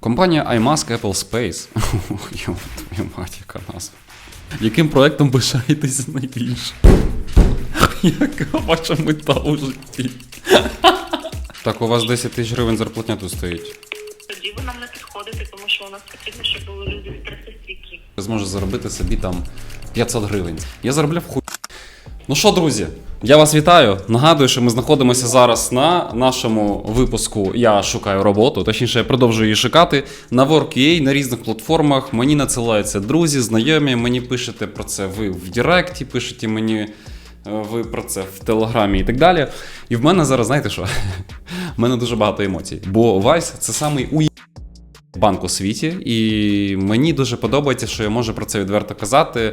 Компанія iMask Apple Space. Твою мать, яка назва. Яким проектом пишаєтесь найбільше? Яка ваша мета у житті? Так, у вас 10 тисяч гривень зарплатня тут стоїть. Тоді ви нам не підходите, тому що у нас потрібно, щоб були люди статистики. Ви зможете заробити собі там 500 гривень. Я заробляв хуй. Ну що, друзі, я вас вітаю. Нагадую, що ми знаходимося зараз на нашому випуску Я шукаю роботу. Точніше, я продовжую її шукати на Work.ua, на різних платформах. Мені надсилаються друзі, знайомі. Мені пишете про це ви в Директі, пишете мені е, ви про це в Телеграмі і так далі. І в мене зараз, знаєте що? В мене дуже багато емоцій. Бо Vice це самий банк у світі, і мені дуже подобається, що я можу про це відверто казати е,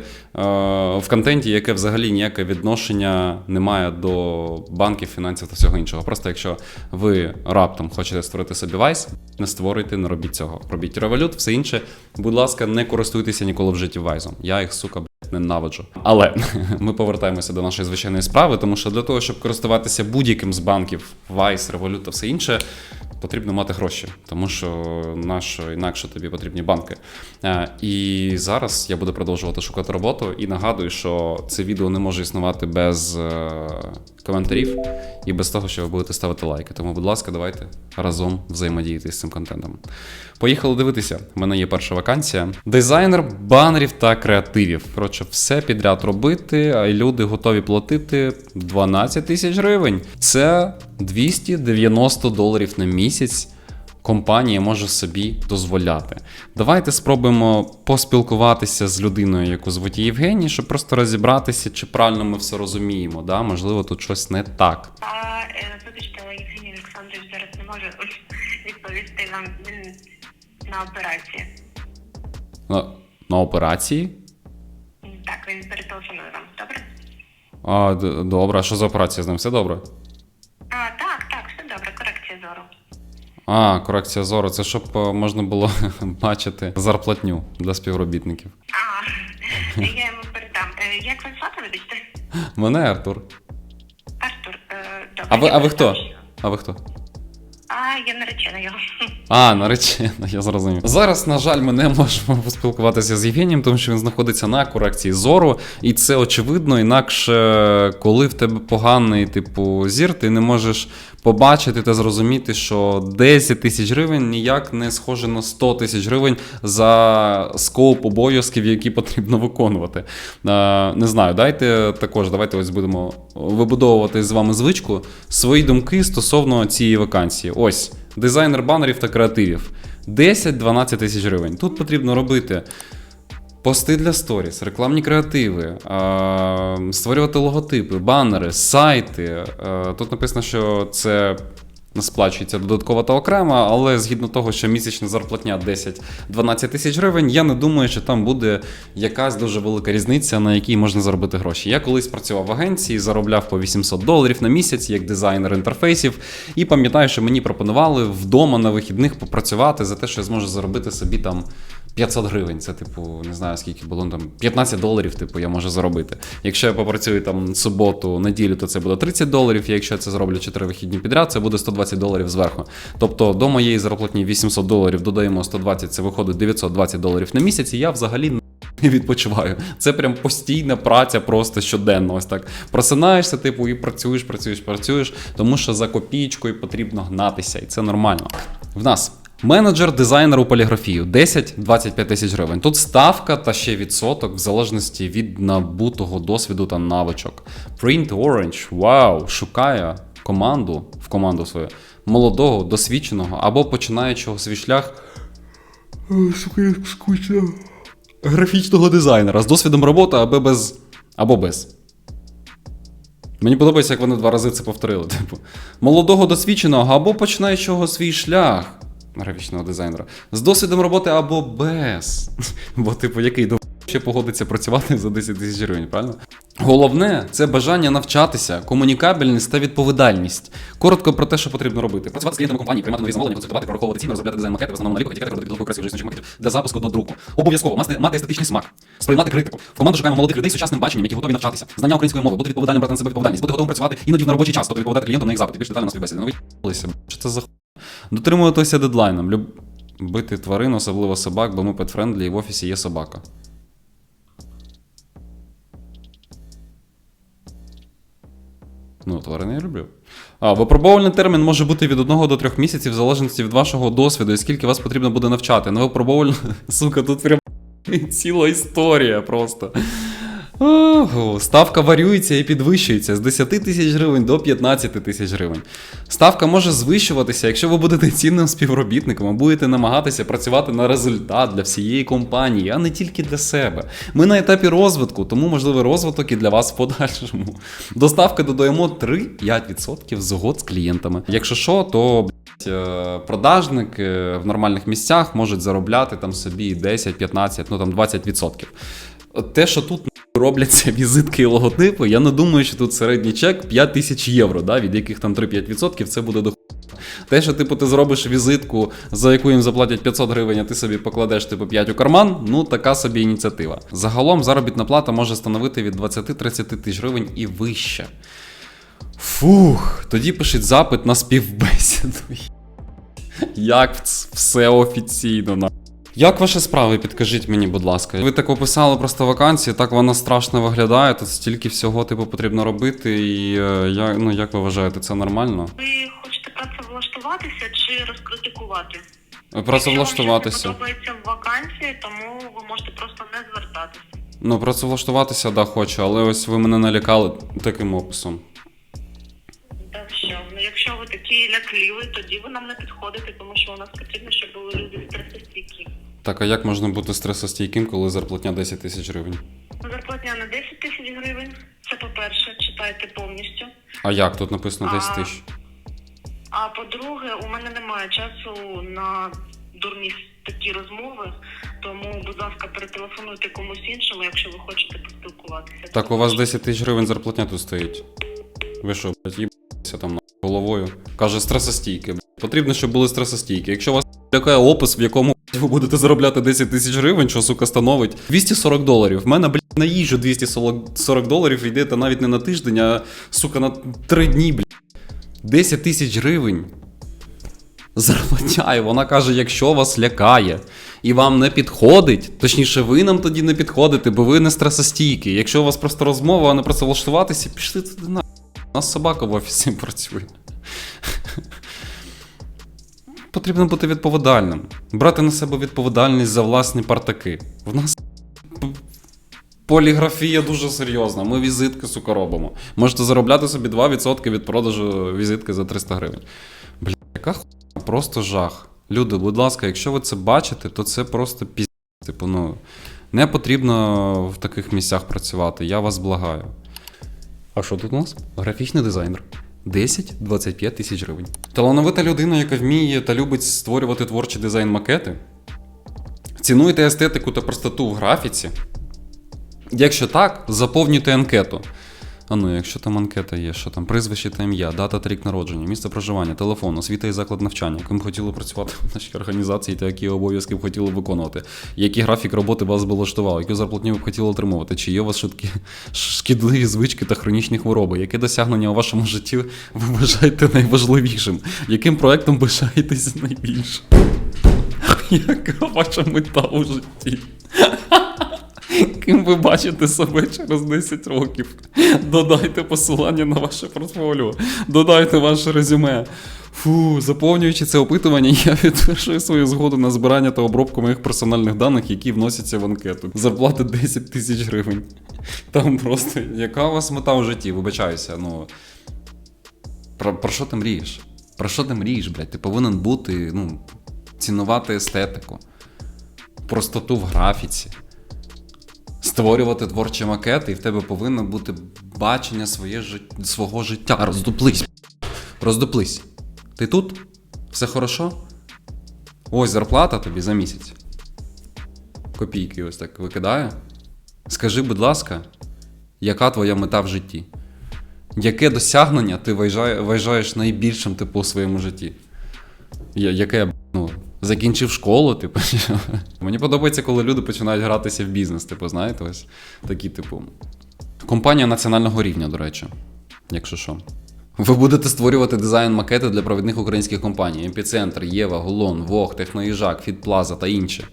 в контенті, яке взагалі ніяке відношення не має до банків, фінансів та всього іншого. Просто якщо ви раптом хочете створити собі Vice, не створюйте, не робіть цього. Робіть Revolut, все інше. Будь ласка, не користуйтеся ніколи в житті Вайзом. Я їх, сука, ненавиджу. Але ми повертаємося до нашої звичайної справи, тому що для того, щоб користуватися будь-яким з банків, Vice, Revolut та все інше, потрібно мати гроші, тому що наш інакше тобі потрібні банки. Е, І зараз я буду продовжувати шукати роботу. І нагадую, що це відео не може існувати без е, коментарів і без того, що ви будете ставити лайки. Тому, будь ласка, давайте разом взаємодіяти з цим контентом. Поїхали дивитися. У мене є перша вакансія. Дизайнер банерів та креативів. Коротше, все підряд робити, а люди готові платити 12 тисяч гривень. Це 290 доларів на місяць. Компанія може собі дозволяти. Давайте спробуємо поспілкуватися з людиною, яку звуть Євгеній, щоб просто розібратися, чи правильно ми все розуміємо. Да? Можливо, тут щось не так. А е, вибачте, Євгеній Олександрович зараз не може відповісти вам на операції. На, на операції? Так, він перетелефонує вам. Добре? А, д- добре, а що за операція з ним? Все добре? А, корекція зору, це щоб е, можна було бачити зарплатню для співробітників. А, я йому передам. Е, Як вас звати, вибачте? Мене Артур. Артур. е, Добре. А ви, а ви хто? А ви хто? А, я наречена його. А, наречена, я зрозумів. Зараз, на жаль, ми не можемо поспілкуватися з Євгенієм, тому що він знаходиться на корекції зору, і це очевидно. Інакше, коли в тебе поганий типу зір, ти не можеш побачити та зрозуміти, що 10 тисяч гривень ніяк не схоже на 100 тисяч гривень за скоп обов'язків, які потрібно виконувати. Е, не знаю, дайте також, давайте ось будемо вибудовувати з вами звичку свої думки стосовно цієї вакансії. Ось дизайнер банерів та креативів. 10-12 тисяч гривень. Тут потрібно робити пости для сторіс, рекламні креативи, створювати логотипи, банери, сайти. Е, Тут написано, що це. Сплачується додатково та окремо, але згідно того, що місячна зарплатня 10-12 тисяч гривень, я не думаю, що там буде якась дуже велика різниця, на якій можна заробити гроші. Я колись працював в агенції, заробляв по 800 доларів на місяць як дизайнер інтерфейсів, і пам'ятаю, що мені пропонували вдома на вихідних попрацювати за те, що я зможу заробити собі там 500 гривень. Це, типу, не знаю скільки було ну, там 15 доларів, типу, я можу заробити. Якщо я попрацюю там суботу, неділю, то це буде 30 доларів. Якщо я це зроблю 4 вихідні підряд, це буде 120 доларів зверху. Тобто до моєї зарплатні 800 доларів додаємо 120, це виходить 920 доларів на місяць, і я взагалі не відпочиваю. Це прям постійна праця, просто щоденно. Ось так просинаєшся, типу, і працюєш, працюєш, працюєш, тому що за копійкою потрібно гнатися, і це нормально. В нас. Менеджер дизайнеру поліграфію 10-25 тисяч гривень. Тут ставка та ще відсоток в залежності від набутого досвіду та навичок. Print Orange, вау, шукає команду в команду свою молодого, досвідченого або починаючого свій шлях. Графічного дизайнера з досвідом роботи або без. або без. Мені подобається, як вони два рази це повторили. Типу, молодого досвідченого або починаючого свій шлях графічного дизайнера. З досвідом роботи або без. Бо, типу, який до ще погодиться працювати за 10 тисяч гривень, правильно? Головне це бажання навчатися, комунікабельність та відповідальність. Коротко про те, що потрібно робити. Працювати з клієнтами компанії, приймати нові замовлення, консультувати, прораховувати ціни, розробляти дизайн макети, в основному наліку, етикети, робити підготовку красивих макетів для запуску до друку. Обов'язково мати, естетичний смак, сприймати критику. В команду шукаємо молодих людей з сучасним баченням, які готові навчатися. Знання української мови, бути відповідальним брати на себе відповідальність, бути готовим працювати іноді на робочий час, тобто відповідати клієнтам на їх запити. Більш детально на співбесіді. Ну, ви що це за Дотримуватися дедлайном. Люб... бити тварин, особливо собак, бо ми петфрендлі і в офісі є собака. Ну, тварини я люблю. А, випробовувальний термін може бути від 1 до 3 місяців в залежності від вашого досвіду і скільки вас потрібно буде навчати. Ну, випробовувальний. Сука, тут прям ціла історія просто. Ого, ставка варюється і підвищується з 10 тисяч гривень до 15 тисяч гривень. Ставка може звищуватися, якщо ви будете цінним співробітником і будете намагатися працювати на результат для всієї компанії, а не тільки для себе. Ми на етапі розвитку, тому можливий розвиток і для вас в подальшому. До ставки додаємо 3-5% згод з клієнтами. Якщо що, то е, продажник в нормальних місцях можуть заробляти там собі 10-15, ну там 20%. Те, що тут робляться візитки і логотипи, я не думаю, що тут середній чек 5 тисяч євро, да, від яких там 3-5% це буде до хуя. Те, що типу, ти зробиш візитку, за яку їм заплатять 500 гривень, а ти собі покладеш типу 5 у карман, ну така собі ініціатива. Загалом заробітна плата може становити від 20-30 тисяч гривень і вище. Фух, тоді пишіть запит на співбесіду. Як все офіційно на. Як ваші справи, підкажіть мені, будь ласка. Ви так описали просто вакансії, так вона страшно виглядає, тут стільки всього типу потрібно робити, і е, я, ну, як ви вважаєте, це нормально? Ви хочете працевлаштуватися чи розкритикувати? Працевлаштуватися. Якщо вам щось не подобається в вакансії, тому ви можете просто не звертатися. Ну, працевлаштуватися, да, хочу, але ось ви мене налякали таким описом. Та що? Ну якщо ви такі лякливі, тоді ви нам не підходите, тому що у нас потрібно, щоб були люди стресостійкі. Так, а як можна бути стресостійким, коли зарплатня 10 тисяч гривень? Зарплатня на 10 тисяч гривень. Це по-перше, читайте повністю. А як? Тут написано 10 тисяч. А по-друге, у мене немає часу на дурні такі розмови, тому, будь ласка, перетелефонуйте комусь іншому, якщо ви хочете поспілкуватися. Так, у вас 10 тисяч гривень зарплатня тут стоїть. Ви що, блядь, їбаєтеся там головою? Каже, стресостійки. блядь. Потрібно, щоб були стресостійкі. Якщо у вас лякає опис, в якому ви будете заробляти 10 тисяч гривень, що сука становить 240 доларів. В мене, блядь, на їжу 240 доларів йде та навіть не на тиждень, а сука на 3 дні, блядь. 10 тисяч гривень. Зарплатня, і вона каже, якщо вас лякає і вам не підходить, точніше, ви нам тоді не підходите, бо ви не стресостійкі. Якщо у вас просто розмова, а не працевлаштуватися, пішли туди на. У нас собака в офісі працює. Потрібно бути відповідальним. Брати на себе відповідальність за власні партаки. В нас поліграфія дуже серйозна. Ми візитки, сука, робимо. Можете заробляти собі 2% від продажу візитки за 300 гривень. Бля, яка хуйня, просто жах. Люди, будь ласка, якщо ви це бачите, то це просто піз... Типу, ну, не потрібно в таких місцях працювати. Я вас благаю. А що тут у нас? Графічний дизайнер. 10-25 тисяч гривень. Талановита людина, яка вміє та любить створювати творчі дизайн-макети. Цінуєте естетику та простоту в графіці. Якщо так, заповнюйте анкету. А ну, якщо там анкета є, що там прізвище та ім'я, дата та рік народження, місце проживання, телефон, освіта і заклад навчання, ким хотіли працювати в нашій організації та які обов'язки б хотіли виконувати, який графік роботи вас би влаштував, яку зарплатню ви б хотіли отримувати, чи є у вас швидкі, шкідливі звички та хронічні хвороби, яке досягнення у вашому житті ви вважаєте найважливішим, яким проектом пишаєтесь найбільше? Яка ваша мета у житті? Ким ви бачите себе через 10 років? Додайте посилання на ваше портфоліо, додайте ваше резюме. Фу, заповнюючи це опитування, я підтверджую свою згоду на збирання та обробку моїх персональних даних, які вносяться в анкету. Зарплата 10 тисяч гривень. Там просто яка у вас мета у житті? Вибачаюся, ну. Про, про що ти мрієш? Про що ти мрієш, блядь? Ти повинен бути, ну, цінувати естетику, простоту в графіці створювати творчі макети, і в тебе повинно бути бачення своє, свого життя. Роздуплись. Роздуплись. Ти тут? Все хорошо? Ось зарплата тобі за місяць. Копійки ось так викидаю. Скажи, будь ласка, яка твоя мета в житті? Яке досягнення ти вважаєш найбільшим типу у своєму житті? Яке, закінчив школу, типу. Мені подобається, коли люди починають гратися в бізнес, типу, знаєте, ось такі, типу. Компанія національного рівня, до речі, якщо що. Ви будете створювати дизайн макети для провідних українських компаній: Епіцентр, Єва, Гулон, Вог, Техноїжак, Фітплаза та інші.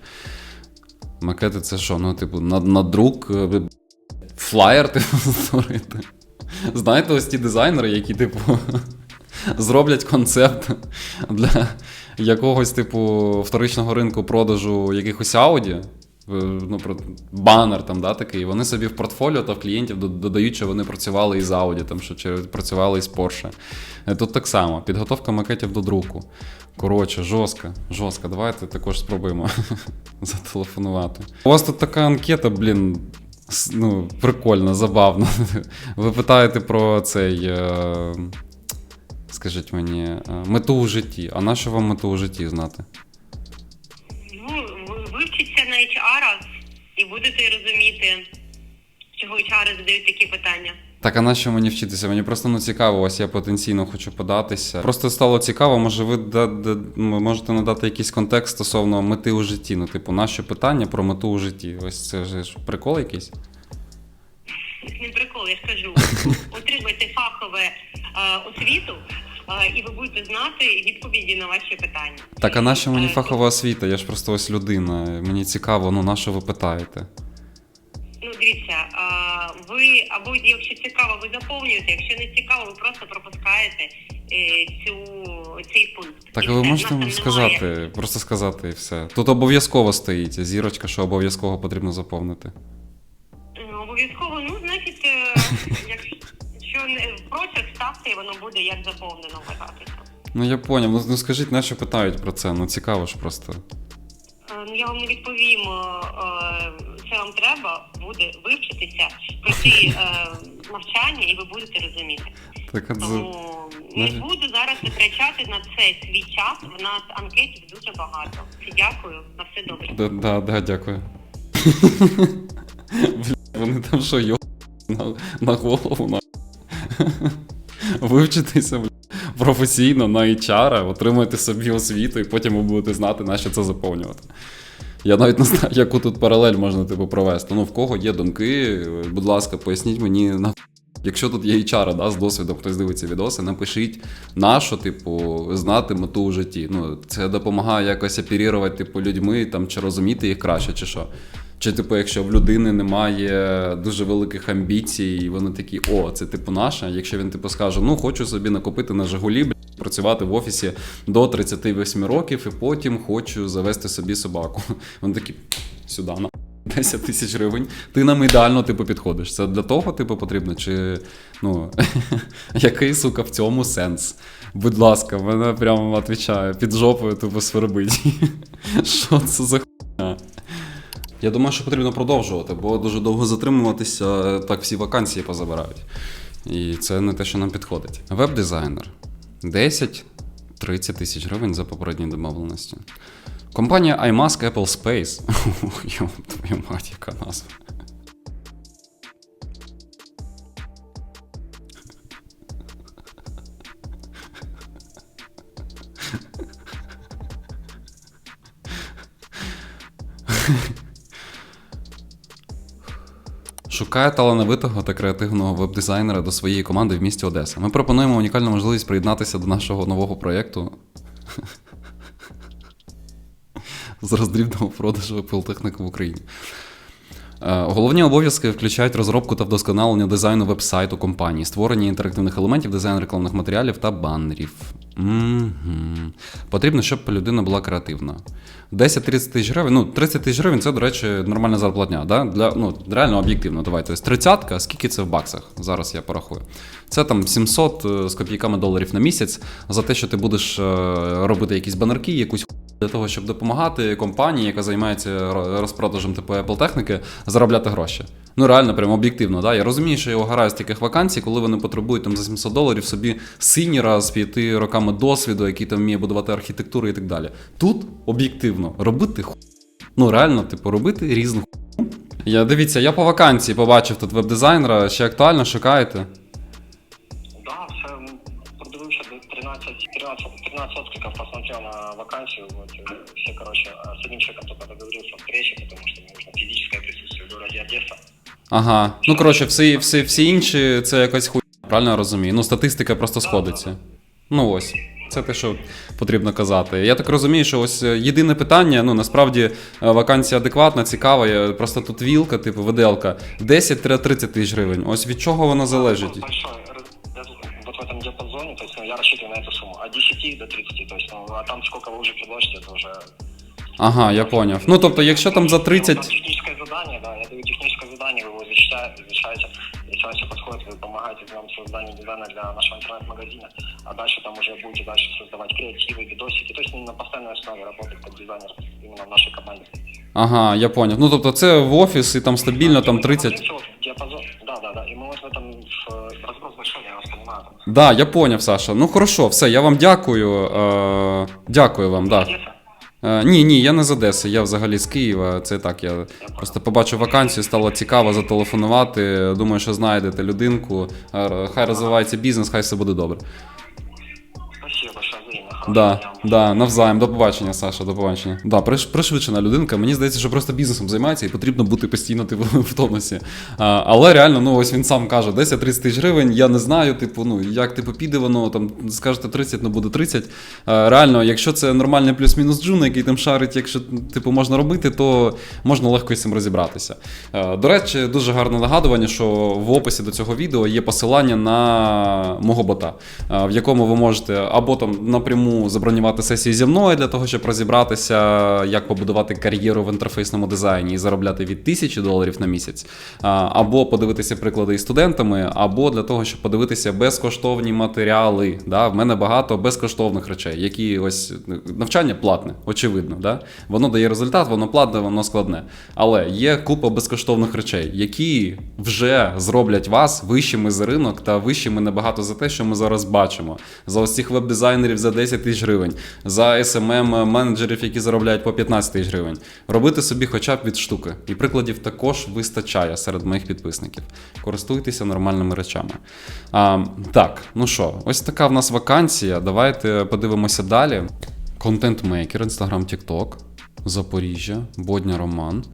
Макети це що? Ну, типу, на, на друк, е, флаєр типу, створити. Знаєте, ось ті дизайнери, які, типу, зроблять концепт для якогось, типу, вторичного ринку продажу якихось ауді. е, Ну, про банер там, да, такий. Вони собі в портфоліо та в клієнтів додають, що вони працювали із Audi, там, що працювали із Porsche. Е, Тут так само. Підготовка макетів до друку. Коротше, жорстко, жорстко. Давайте також спробуємо зателефонувати. У вас тут така анкета, блін. Ну, прикольно, забавно. Ви питаєте про цей. Скажіть мені, е, мету у житті. А на що вам мету у житті знати? Ну, ви вивчіться на HR і будете розуміти, чого HR задають такі питання. Так, а на що мені вчитися? Мені просто ну цікаво, ось я потенційно хочу податися. Просто стало цікаво, може, ви да, да, можете надати якийсь контекст стосовно мети у житті. Ну, типу, наше питання про мету у житті. Ось це ж прикол якийсь. Не прикол, я ж кажу. Отримайте фахове освіту, е, і ви будете знати відповіді на ваші питання. Так, а на що мені Е, фахова освіта? Я ж просто ось людина. Мені цікаво, ну на що ви питаєте? Ну, дивіться, ви або якщо цікаво, ви заповнюєте, якщо не цікаво, ви просто пропускаєте е, цю, цей пункт. Так, І ви все. можете там немає. сказати, просто сказати і все. Тут обов'язково стоїть зірочка, що обов'язково потрібно заповнити. І воно буде як заповнено вважатися. Ну я поняв. Ну, ну скажіть, на що питають про це? Ну цікаво ж просто. Е, Ну, я вам не відповім, е, е, це вам треба буде вивчитися, пройти навчання, і ви будете розуміти. Так, от, Тому не буду зараз витрачати на це свій час. В нас анкетів дуже багато. Дякую, на все добре. Да, да, да, дякую. Бля, вони там що, йо на, на голову на. Вивчитися професійно на HR, отримати собі освіту, і потім ви будете знати, на що це заповнювати. Я навіть не знаю, яку тут паралель можна типу, провести. Ну, в кого є думки, будь ласка, поясніть мені на. Якщо тут є HR, да, з досвідом, хтось дивиться відоси, напишіть, на що, типу, знати мету у житті. Ну, це допомагає якось оперувати, типу, людьми там, чи розуміти їх краще, чи що. Чи, типу, якщо в людини немає дуже великих амбіцій, і вони такі, о, це типу наше. Якщо він типу скаже, ну хочу собі накопити на Жигулі, працювати в офісі до 38 років, і потім хочу завести собі собаку. Вони такі, сюди на 10 тисяч гривень. Ти нам ідеально типу підходиш. Це для того, типу, потрібно? Чи ну який сука в цьому сенс? Будь ласка, мене прямо відповідає, під жопою типу свербить. Що це за хуйня? Я думаю, що потрібно продовжувати, бо дуже довго затримуватися, так всі вакансії позабирають. І це не те, що нам підходить. Веб-дизайнер 10-30 тисяч гривень за попередні домовленості. Компанія iMask Apple Space. Йо, твою мать, яка назва. Шукає талановитого та креативного веб-дизайнера до своєї команди в місті Одеса. Ми пропонуємо унікальну можливість приєднатися до нашого нового проєкту роздрібного продажу Apple в Україні. Е, Головні обов'язки включають розробку та вдосконалення дизайну веб-сайту компанії, створення інтерактивних елементів, дизайн рекламних матеріалів та банерів. Мгм. Потрібно, щоб людина була креативна. 10-30 тисяч гривень. Ну, 30 тисяч гривень це, до речі, нормальна зарплатня. Да? Для, ну, реально об'єктивно. Давайте. Ось 30 скільки це в баксах? Зараз я порахую. Це там 700 е, з копійками доларів на місяць за те, що ти будеш е, робити якісь банерки, якусь для того, щоб допомагати компанії, яка займається розпродажем типу Apple техніки, заробляти гроші. Ну реально, прямо об'єктивно. Да? Я розумію, що я угораю з таких вакансій, коли вони потребують там за 700 доларів собі синьора з п'яти роками досвіду, який там вміє будувати архітектуру і так далі. Тут об'єктивно робити ху... Ну реально, типу, робити різну ху... Я дивіться, я по вакансії побачив тут веб-дизайнера, ще актуально шукаєте. 13, 13 откликов посмотрел на вакансию, вот, э, все, короче, с одним человеком только договорился о встрече, потому что мне нужно физическое присутствие в городе Одесса. Ага. Ну коротше, всі, всі, всі інші це якась хуйня, правильно я розумію? Ну, статистика просто сходиться. Ну ось. Це те, що потрібно казати. Я так розумію, що ось е, єдине питання, ну насправді е, вакансія адекватна, цікава. я- Просто тут вілка, типу виделка, 10-30 тисяч гривень. Ось від чого вона залежить? этом диапазоне, то есть, ну, я рассчитываю на эту сумму. От 10 до 30, то есть, ну, а там сколько вы уже предложите, это уже... Ага, я поняв. Ну тобто, якщо там за Ну, 30. там техническое задание, да, я даю техническое задание, вы его изучаете, изучаете, если вам все подходит, вы помогаете нам в создании дизайна для нашего интернет-магазина, а дальше там уже будете дальше создавать креативы, видосики, то есть на постоянной основе работать как дизайнер именно в нашей команде. Ага, я поняв. Ну тобто, це в офіс і там стабільно там 30. Вот Диапазон, да, да, да, и вот в разброс большой, я вас понимаю. там. Да, я поняв, Саша. Ну хорошо, все, я вам дякую. Е, дякую вам, да. Е, ні, ні, я не з Одеси, я взагалі з Києва. Це так, я просто побачив вакансію, стало цікаво зателефонувати. Думаю, що знайдете людинку. Е, Хай розвивається бізнес, хай все буде добре. Да, да, навзаєм. До побачення, Саша, до побачення. Да, приш, пришвидшена людинка. Мені здається, що просто бізнесом займається і потрібно бути постійно типу, в тонусі. А, але реально, ну ось він сам каже: 10-30 тисяч гривень, я не знаю, типу, ну як типу піде воно, там скажете 30, ну буде 30. А, реально, якщо це нормальний плюс-мінус джун, який там шарить, якщо типу можна робити, то можна легко з цим розібратися. А, до речі, дуже гарне нагадування, що в описі до цього відео є посилання на мого бота, в якому ви можете або там напряму забронювати сесію зі мною для того, щоб розібратися, як побудувати кар'єру в інтерфейсному дизайні і заробляти від тисячі доларів на місяць, або подивитися приклади із студентами, або для того, щоб подивитися безкоштовні матеріали. Да? В мене багато безкоштовних речей, які ось навчання платне, очевидно. Да? Воно дає результат, воно платне, воно складне. Але є купа безкоштовних речей, які вже зроблять вас вищими за ринок та вищими набагато за те, що ми зараз бачимо. За ось цих веб-дизайнерів за 10 тисяч гривень, за smm менеджерів, які заробляють по 15 тисяч гривень. Робити собі хоча б від штуки. І прикладів також вистачає серед моїх підписників. Користуйтеся нормальними речами. А, так, ну що, ось така в нас вакансія. Давайте подивимося далі. Контент-мейкер, Інстаграм, TikTok, Запоріжжя, Бодня Роман.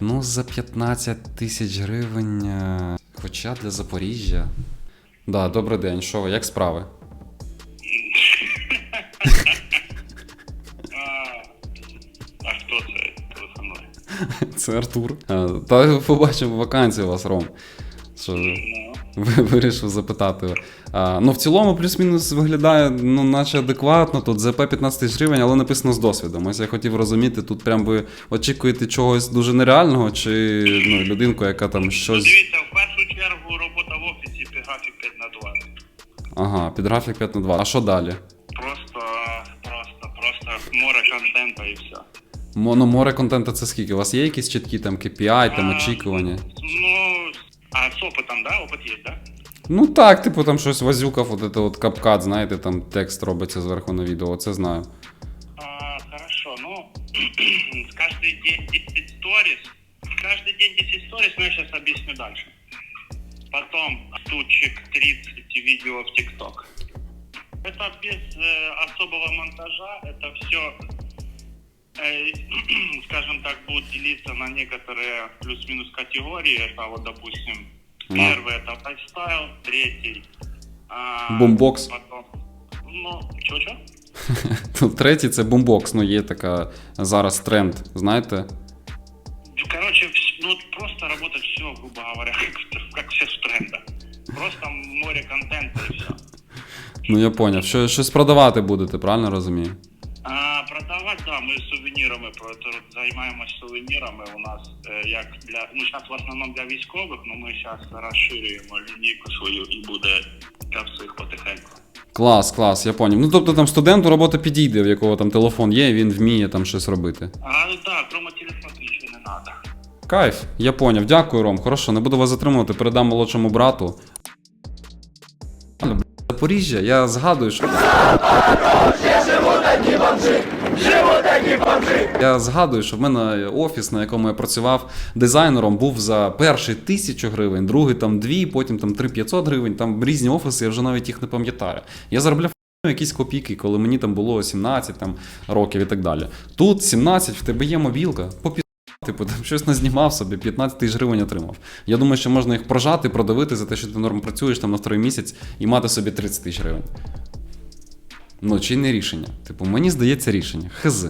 Ну, за 15 тисяч гривень. е, Хоча для Запоріжжя. Да, добрий день. Що ви, як справи? Це Артур. Та побачив вакансію у вас, Ром. Що вирішив запитати. А, ну, в цілому, плюс-мінус виглядає, ну, наче адекватно. Тут ЗП 15 тисяч гривень, але написано з досвідом. Ось я хотів розуміти, тут прям ви очікуєте чогось дуже нереального, чи ну, людинку, яка там ну, щось. дивіться, в першу чергу робота в офісі під графік 5 на 2. Ага, під графік 5 на 2. А що далі? Просто, просто, просто море контенту і все. Мо- ну, море контенту це скільки? У вас є якісь чіткі там KPI, там А, очікування? Ну, а з опитом, да? Опит є, да? Ну так, типу там щось вазюкав, от це от капкат, знаєте, там текст робиться зверху на відео, це знаю. А, хорошо, ну, с каждый день 10 сторис. Каждый день 10 сторис, но я сейчас объясню дальше. Потом штучек 30 видео в ТикТок. Это без э, особого монтажа, это все, скажем так, будет делиться на некоторые плюс-минус категории. Это вот, допустим, Ага. первый это лайфстайл, третий... а, Бумбокс. Потом, ну, чё-чё? Тут Третій це бумбокс, ну є така зараз тренд, знаєте? Короче, вс- ну вот просто работать все, грубо говоря, как, как все с тренда. Просто море контента и все. Ну я поняв. Що, щось продавати будете, правильно розумію? Сувенирами про- займаємось сувенірами. У нас е, як для ну зараз в основному для військових, але ми зараз розширюємо лінійку свою і буде для всіх потихеньку. Клас, клас, я поняв. Ну тобто там студенту робота підійде, в якого там телефон є, і він вміє там щось робити. А ну так, кроме телефону нічого не треба. Кайф, я поняв. Дякую, Ром. Хорошо, не буду вас затримувати, передам молодшому брату. Запоріжжя, я згадую, що. Я згадую, що в мене офіс, на якому я працював дизайнером, був за перший тисячу гривень, другий там дві, потім там три 500 гривень. Там різні офіси, я вже навіть їх не пам'ятаю. Я заробляв якісь копійки, коли мені там було 17 там, років і так далі. Тут 17, в тебе є мобілка, по Типу, там щось назнімав собі, 15 тисяч гривень отримав. Я думаю, що можна їх прожати, продавити за те, що ти норм працюєш там на второй місяць і мати собі 30 тисяч гривень. Ну, чи не рішення? Типу, мені здається рішення. Хз.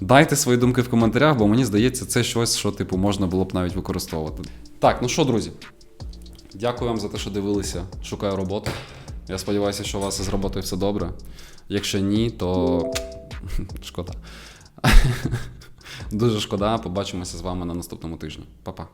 Дайте свої думки в коментарях, бо мені здається, це щось, що типу можна було б навіть використовувати. Так, ну що, друзі, дякую вам за те, що дивилися. Шукаю роботу. Я сподіваюся, що у вас із роботою все добре. Якщо ні, то шкода. Дуже шкода. Побачимося з вами на наступному тижні. Па-па.